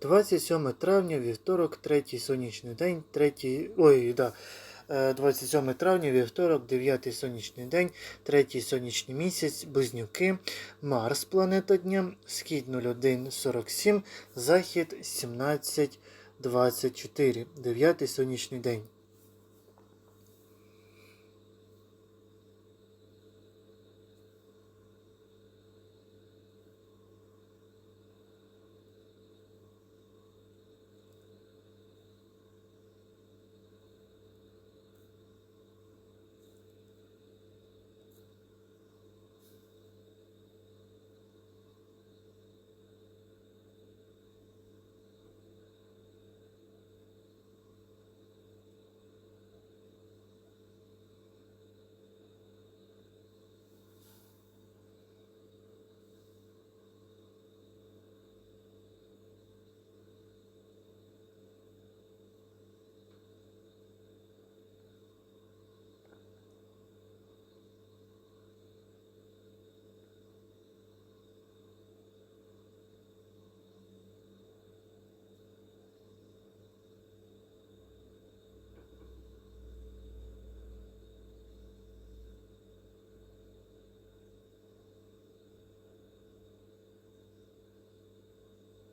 27 травня, вівторок, третій сонячний день, третій. Ой, да. Е, 27 травня, вівторок, 9 сонячний день, третій сонячний місяць, близнюки, Марс, планета дня, схід 0147, захід 1724, 9 сонячний день.